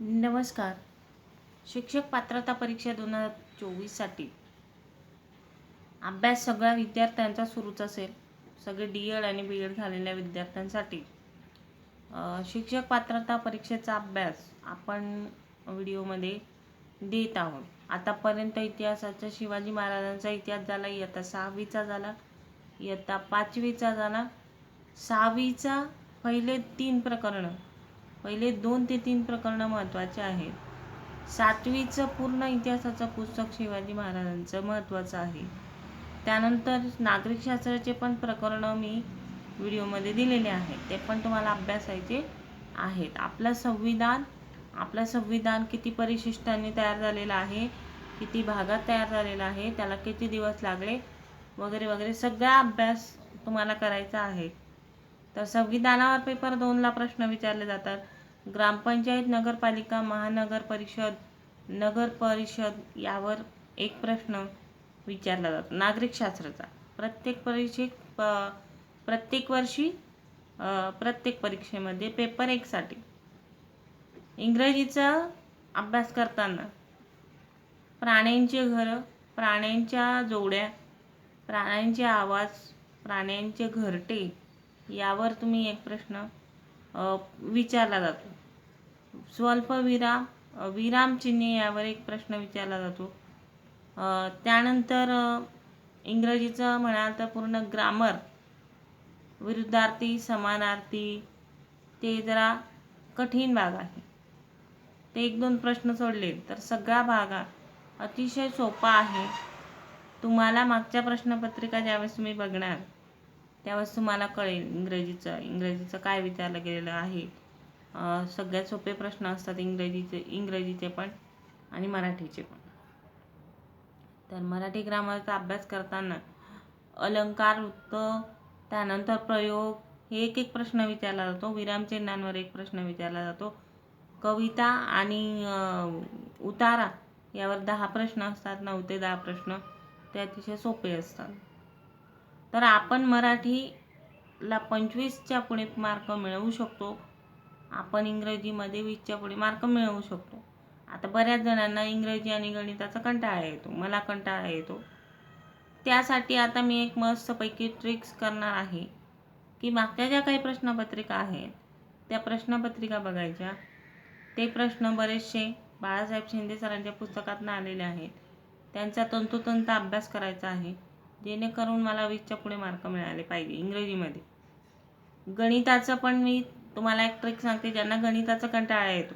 नमस्कार. शिक्षक पात्रता परीक्षा दोन हजार चोवीससाठी अभ्यास सगळ्या विद्यार्थ्यांचा सुरूच असेल. सगळे डी एड आणि बी एड झालेल्या विद्यार्थ्यांसाठी. शिक्षक पात्रता परीक्षेचा अभ्यास आपण व्हिडिओमध्ये देत आहोत. आतापर्यंत इतिहासाचा शिवाजी महाराजांचा इतिहास झाला इयत्ता सहावीचा झाला इयत्ता पाचवीचा झाला. सहावीचा पहिले तीन प्रकरणं. पहिले दोन ते तीन प्रकरणं महत्त्वाचे आहेत. सातवीचं पूर्ण इतिहासाचं पुस्तक शिवाजी महाराजांचं महत्त्वाचं आहे. त्यानंतर नागरिकशास्त्राचे पण प्रकरणं मी व्हिडिओमध्ये दिलेले आहेत. ते पण तुम्हाला अभ्यासायचे आहेत. आपलं संविधान आपलं संविधान किती परिशिष्टांनी तयार झालेलं आहे किती भागात तयार झालेला आहे त्याला किती दिवस लागले वगैरे वगैरे सगळा अभ्यास तुम्हाला करायचा आहे. तर संविधानावर पेपर दोनला प्रश्न विचारले जातात. ग्रामपंचायत नगरपालिका महानगर परिषद नगर परिषद यावर एक प्रश्न विचारला जातो. नागरिकशास्त्राचा प्रत्येक परीक्षेत प- प्रत्येक वर्षी प्रत्येक परीक्षेमध्ये पेपर एकसाठी. इंग्रजीचा अभ्यास करताना प्राण्यांचे घरं प्राण्यांच्या जोड्या प्राण्यांचे आवाज प्राण्यांचे घरटे यावर तुम्ही एक प्रश्न विचारला जातो. स्वल्प विराम विरामचिन्हे यावर एक प्रश्न विचारला जातो. त्यानंतर इंग्रजीचं म्हणाल तर पूर्ण ग्रामर विरुद्धार्थी समानार्थी ते जरा कठीण भाग आहे. ते एक दोन प्रश्न सोडले तर सगळा भाग अतिशय सोपा आहे. तुम्हाला मागच्या प्रश्नपत्रिका ज्यावेळेस तुम्ही बघणार तेव्हाच तुम्हाला कळेल इंग्रजीचं इंग्रजीचं काय विचारलं गेलेलं आहे. सगळ्यात सोपे प्रश्न असतात इंग्रजीचे इंग्रजीचे पण आणि मराठीचे पण. तर मराठी ग्रामरचा अभ्यास करताना अलंकार वृत्त त्यानंतर प्रयोग हे एक एक प्रश्न विचारला जातो. विरामचिन्हांवर एक प्रश्न विचारला जातो. कविता आणि उतारा यावर दहा प्रश्न असतात नऊ ते दहा प्रश्न ते अतिशय सोपे असतात. तर आपण मराठीला पंचवीसच्या पुढे मार्क मिळवू शकतो. आपण इंग्रजीमध्ये वीसच्या पुढे मार्क मिळवू शकतो. आता बऱ्याच जणांना इंग्रजी आणि गणिताचा कंटाळा येतो. मला कंटाळा येतो. त्यासाठी आता मी एक मस्तपैकी ट्रिक्स करणार आहे. की मागच्या ज्या काही प्रश्नपत्रिका आहेत त्या प्रश्नपत्रिका बघायच्या. ते प्रश्न बरेचसे बाळासाहेब शिंदे सरांच्या पुस्तकातून आलेले आहेत. त्यांचा तंतोतंत अभ्यास करायचा आहे. जेणेकरून मला वीसच्या पुढे मार्क मिळाले पाहिजे इंग्रजीमध्ये. गणिताचं पण मी तुम्हाला एक ट्रिक सांगते ज्यांना गणिताचा कंटाळा येतो.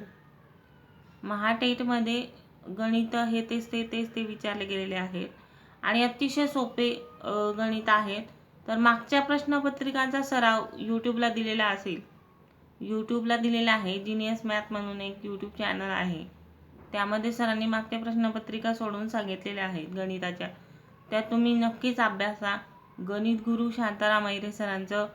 महाटेटमध्ये गणित हे तेच ते तेच ते विचारले गेलेले आहेत. आणि अतिशय सोपे गणित आहेत. तर मागच्या प्रश्नपत्रिकांचा सराव यूट्यूबला दिलेला असेल. यूट्यूबला दिलेला आहे जिनियस मॅथ म्हणून एक यूट्यूब चॅनल आहे. त्यामध्ये सरांनी मागच्या प्रश्नपत्रिका सोडवून सांगितलेल्या आहेत गणिताच्या. त्या तुम्ही नक्कीच अभ्यासा. गणित गुरु शांताराम अहिरे सरांचं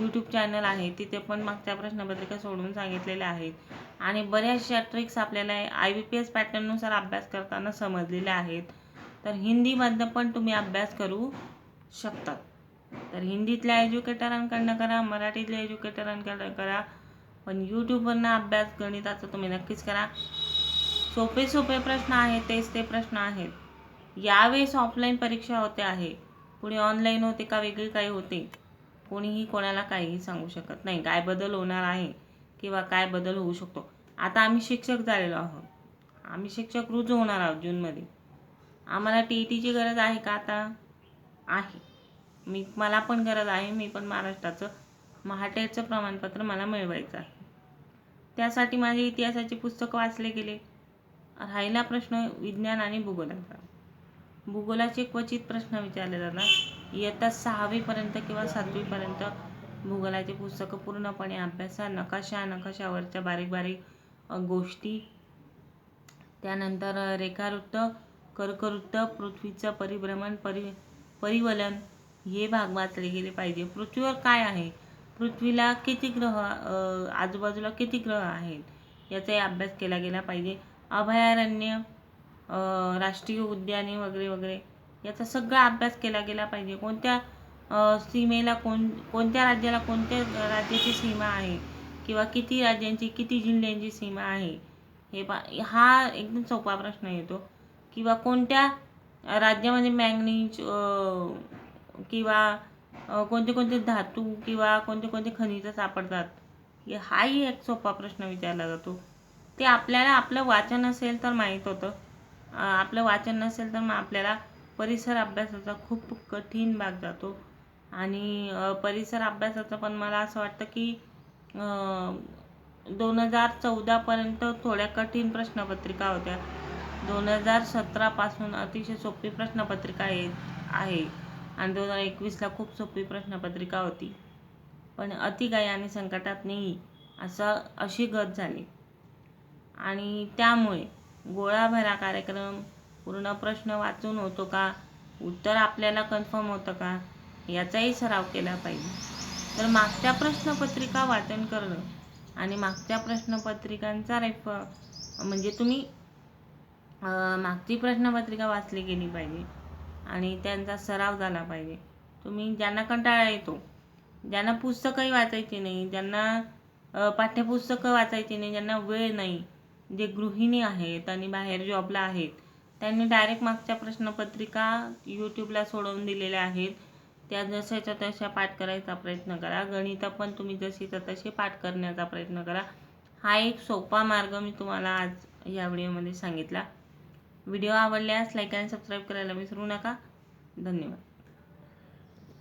यूट्यूब चॅनल आहे. तिथे पण मागच्या प्रश्नपत्रिका सोडवून सांगितलेल्या आहेत. आणि बऱ्याचशा ट्रिक्स आपल्याला आय बी पी एस पॅटर्ननुसार अभ्यास करताना समजलेल्या आहेत. तर हिंदीमधनं पण तुम्ही अभ्यास करू शकतात तर हिंदीतल्या एज्युकेटरांकडनं करा मराठीतल्या एज्युकेटरांकडनं करा पण यूट्यूबवरनं अभ्यास गणिताचा तुम्ही नक्कीच करा. सोपे सोपे प्रश्न आहेत तेच ते प्रश्न आहेत. यावेळेस ऑफलाईन परीक्षा होते आहे. पुढे ऑनलाईन होते का वेगळी काही होते. कोणीही कोणाला काहीही सांगू शकत नाही. काय बदल होणार आहे किंवा काय बदल होऊ शकतो. आता आम्ही शिक्षक झालेलो आहोत. आम्ही शिक्षक रुजू होणार आहोत जूनमध्ये आम्हाला टी ई टीची गरज आहे का आता? आहे. मी मला पण गरज आहे. मी पण महाराष्ट्राचं महाटेचं प्रमाणपत्र मला मिळवायचं आहे. त्यासाठी माझे इतिहासाचे पुस्तकं वाचले गेले. राहिला प्रश्न विज्ञान आणि भूगोलाचा. भूगोलाचे क्वचित प्रश्न विचारले जातात. इयत्ता सहावीपर्यंत किंवा सातवीपर्यंत भूगोलाचे पुस्तकं पूर्णपणे अभ्यासा नकाशा नकाशावरच्या बारीक बारीक गोष्टी. त्यानंतर रेखावृत्त कर्कवृत्त पृथ्वीचं परिभ्रमण परि परिवलन हे भाग वाचले गेले पाहिजे. पृथ्वीवर काय आहे? पृथ्वीला किती ग्रह आजूबाजूला किती ग्रह आहेत? याचाही अभ्यास केला गेला पाहिजे. अभयारण्य राष्ट्रीय उद्याने वगैरे वगैरे याचा सगळा अभ्यास केला गेला पाहिजे. कोणत्या सीमेला कोण कोणत्या राज्याला कोणत्या राज्याची सीमा आहे? किंवा किती राज्यांची किती जिल्ह्यांची सीमा आहे? हे पा हा एकदम सोपा प्रश्न येतो. किंवा कोणत्या राज्यामध्ये मॅंगनीज किंवा कोणते कोणते धातू किंवा कोणते कोणते खनिज सापडतात? हाही एक सोपा प्रश्न विचारला जातो. ते आपल्याला आपलं वाचन असेल तर माहीत होतं. आपलं वाचन नसेल तर मग आपल्याला परिसर अभ्यासाचा खूप कठीण भाग जातो. आणि परिसर अभ्यासाचं पण मला असं वाटतं की दोन हजार चौदापर्यंत थोड्या कठीण प्रश्नपत्रिका होत्या. दोन हजार सतरापासून अतिशय सोपी प्रश्नपत्रिका आहे आहे. आणि दोन हजार एकवीसला खूप सोपी प्रश्नपत्रिका होती. पण अतिगाई आणि संकटात नाही असं अशी गत झाली. आणि त्यामुळे गोळाभरा कार्यक्रम पूर्ण प्रश्न वाचून होतो का? उत्तर आपल्याला कन्फर्म होतं का? याचाही सराव केला पाहिजे. तर मागच्या प्रश्नपत्रिका वाचन करणं आणि मागच्या प्रश्नपत्रिकांचा रेफ म्हणजे तुम्ही मागची प्रश्नपत्रिका वाचली गेली पाहिजे आणि त्यांचा सराव झाला पाहिजे. तुम्ही ज्यांना कंटाळा येतो ज्यांना पुस्तकही वाचायची नाही ज्यांना पाठ्यपुस्तकं वाचायची नाही ज्यांना वेळ नाही जे गृहिणी आहेत आणि बाहेर जॉबला आहेत त्यांनी डायरेक्ट मागच्या प्रश्नपत्रिका यूट्यूबला सोडवून दिलेल्या आहेत. त्या जशाच्या तशा पाठ करायचा प्रयत्न करा. गणिता पण तुम्ही जशीच्या तशी पाठ करण्याचा प्रयत्न करा. हा एक सोपा मार्ग मी तुम्हाला आज या व्हिडिओमध्ये सांगितला. व्हिडिओ आवडल्यास लाईक आणि सबस्क्राईब करायला विसरू नका. धन्यवाद.